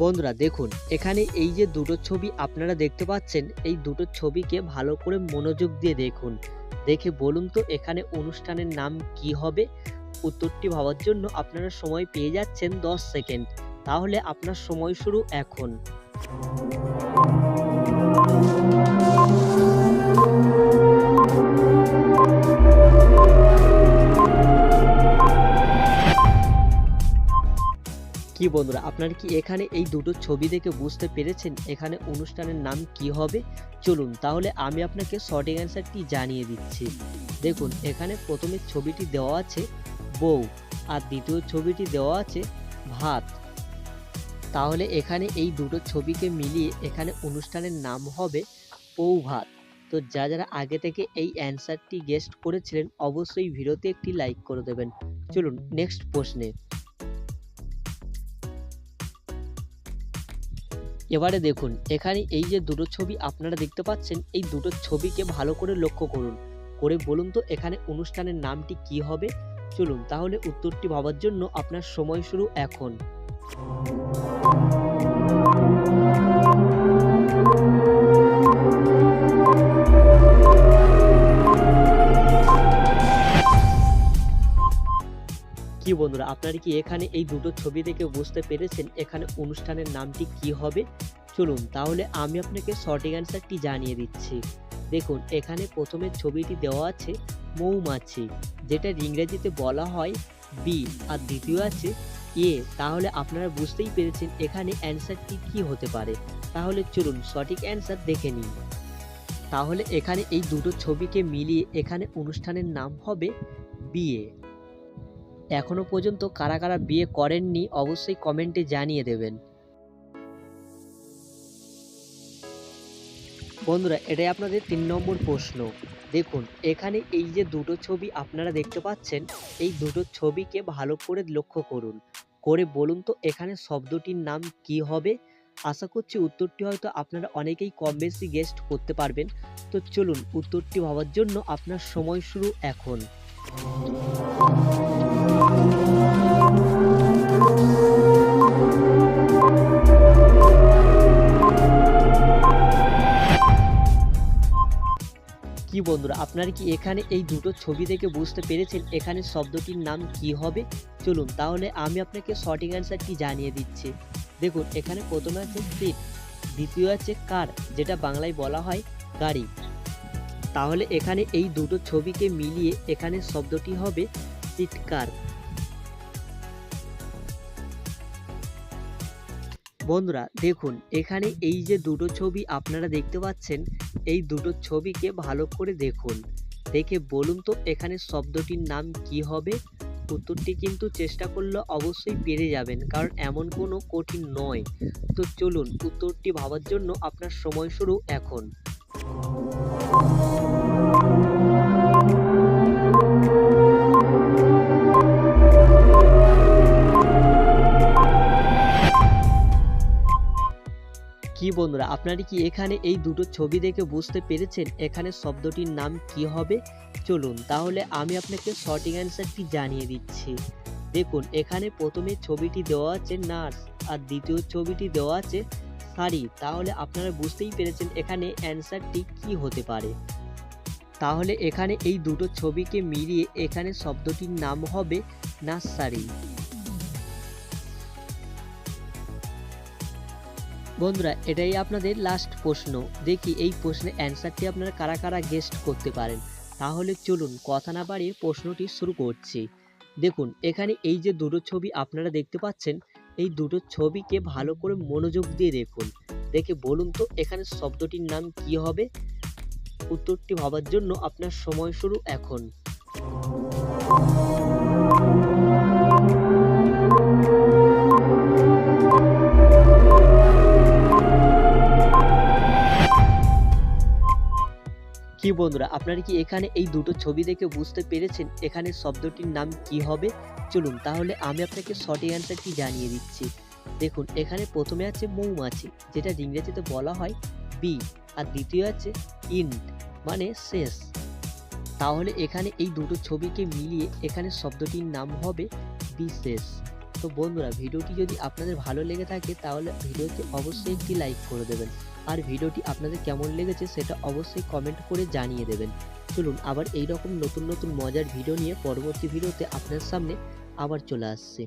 বন্ধুরা, দেখুন, এখানে এই যে দুটো ছবি আপনারা দেখতে পাচ্ছেন, এই দুটো ছবিকে ভালো করে মনোযোগ দিয়ে দেখুন। দেখে বলুন তো, এখানে অনুষ্ঠানের নাম কি হবে? উত্তরটি ভাবার জন্য আপনারা সময় পেয়ে যাচ্ছেন দশ সেকেন্ড। তাহলে আপনার সময় শুরু এখন। কি বন্ধুরা, আপনারা কি এখানে এই দুটো ছবি দেখে বুঝতে পেরেছেন এখানে অনুষ্ঠানের নাম কি হবে? চলুন তাহলে আমি আপনাকে সঠিক অ্যান্সারটি জানিয়ে দিচ্ছি। দেখুন, এখানে প্রথমে ছবিটি দেওয়া আছে বউ, আর দ্বিতীয় ছবিটি দেওয়া আছে ভাত। তাহলে এখানে এই দুটো ছবিকে মিলিয়ে এখানে অনুষ্ঠানের নাম হবে বউ ভাত। তো যা যারা আগে থেকে এই অ্যান্সারটি গেস্ট করেছিলেন, অবশ্যই ভিডিওতে একটি লাইক করে দেবেন। চলুন নেক্সট প্রশ্নে। এবারে দেখুন, এখানে এই যে দুটো ছবি আপনারা দেখতে পাচ্ছেন, এই দুটো ছবিকে ভালো করে লক্ষ্য করুন। করে বলুন তো এখানে অনুষ্ঠানের নামটি কি হবে? চলুন, তাহলে উত্তরটি ভাবার জন্য আপনার সময় শুরু এখন। কি বন্ধুরা, আপনারা কি এখানে এই দুটো ছবি দেখে বুঝতে পেরেছেন এখানে অনুষ্ঠানের নামটি কি হবে? চলুন তাহলে আমি আপনাকে সঠিক অ্যান্সারটি জানিয়ে দিচ্ছি। দেখুন, এখানে প্রথমে ছবিটি দেওয়া আছে মৌমাছি, যেটা ইংরেজিতে বলা হয় বি আর দ্বিতীয় আছে এ। তাহলে আপনারা বুঝতেই পেরেছেন এখানে অ্যান্সারটি কি হতে পারে। তাহলে চলুন সঠিক অ্যান্সার দেখে নিন তাহলে এখানে এই দুটো ছবিকে মিলিয়ে এখানে অনুষ্ঠানের নাম হবে বিয়ে এখনও পর্যন্ত কারা কারা বিয়ে করেননি, অবশ্যই কমেন্টে জানিয়ে দেবেন। বন্ধুরা, এটাই আপনাদের তিন নম্বর প্রশ্ন। দেখুন, এখানে এই যে দুটো ছবি আপনারা দেখতে পাচ্ছেন, এই দুটো ছবিকে ভালো করে লক্ষ্য করুন। করে বলুন তো, এখানে শব্দটির নাম কি হবে? আশা করছি উত্তরটি হয়তো আপনারা অনেকেই কম বেশি গেস্ট করতে পারবেন। তো চলুন, উত্তরটি ভাবার জন্য আপনার সময় শুরু এখন। কি বন্ধুরা, আপনারা কি এখানে এই দুটো ছবি দেখে বুঝতে পেরেছেন এখানে শব্দটির নাম কি হবে? চলুন তাহলে আমি আপনাকে সঠিক অ্যান্সারটি জানিয়ে দিচ্ছি। দেখুন, এখানে প্রথমে আছে সিট দ্বিতীয় আছে কার, যেটা বাংলায় বলা হয় গাড়ি। তাহলে এখানে এই দুটো ছবিকে মিলিয়ে এখানে শব্দটি হবে সিটকার বন্ধুরা, দেখুন, এখানে এই যে দুটো ছবি আপনারা দেখতে পাচ্ছেন, এই দুটো ছবিকে ভালো করে দেখুন। দেখে বলুন তো, এখানে শব্দটির নাম কি হবে? উত্তরটি কিন্তু চেষ্টা করলে অবশ্যই পেরে যাবেন, কারণ এমন কোনো কঠিন নয়। তো চলুন, উত্তরটি ভাবার জন্য আপনার সময় শুরু এখন। বন্ধুরা, আপনারা কি এখানে এই দুটো ছবি দেখে বুঝতে পেরেছেন এখানে শব্দটির নাম কি হবে? চলুন, তাহলে আমি আপনাকে সঠিক অ্যান্সারটি জানিয়ে দিচ্ছি। দেখুন, এখানে প্রথমে ছবিটি দেওয়া আছে নার্স, আর দ্বিতীয় ছবিটি দেওয়া আছে শাড়ি। তাহলে আপনারা বুঝতেই পেরেছেন এখানে অ্যান্সারটি কি হতে পারে। তাহলে এখানে এই দুটো ছবিকে মিলিয়ে এখানে শব্দটির নাম হবে নার্সারি। বন্ধুরা, এটাই আপনাদের লাস্ট প্রশ্ন। দেখি এই প্রশ্নের অ্যান্সারটি আপনারা কারা কারা গেস্ট করতে পারেন। তাহলে চলুন কথা না বাড়িয়ে প্রশ্নটি শুরু করছি। দেখুন, এখানে এই যে দুটো ছবি আপনারা দেখতে পাচ্ছেন, এই দুটো ছবিকে ভালো করে মনোযোগ দিয়ে দেখুন। দেখে বলুন তো, এখানে শব্দটির নাম কি হবে? উত্তরটি ভাবার জন্য আপনার সময় শুরু এখন। কি বন্ধুরা, আপনারা কি এখানে এই দুটো ছবি দেখে বুঝতে পেরেছেন এখানে শব্দটির নাম কি হবে? চলুন তাহলে আমি আপনাকে সঠিক অ্যান্সারটি জানিয়ে দিচ্ছি। দেখুন, এখানে প্রথমে আছে মৌমাছি, যেটা ইংরেজিতে বলা হয় বি আর দ্বিতীয় আছে ইন্ট মানে শেষ। তাহলে এখানে এই দুটো ছবিকে মিলিয়ে এখানে শব্দটির নাম হবে বিশেষ তো বন্ধুরা, ভিডিওটি যদি আপনাদের ভালো লেগে থাকে, তাহলে ভিডিওতে অবশ্যই একটি লাইক করে দেবেন। আর ভিডিওটি আপনাদের কেমন লেগেছে সেটা অবশ্যই কমেন্ট করে জানিয়ে দেবেন। চলুন, আবার এই রকম নতুন নতুন মজার ভিডিও নিয়ে পরবর্তী ভিডিওতে আপনার সামনে আবার চলে আসছে।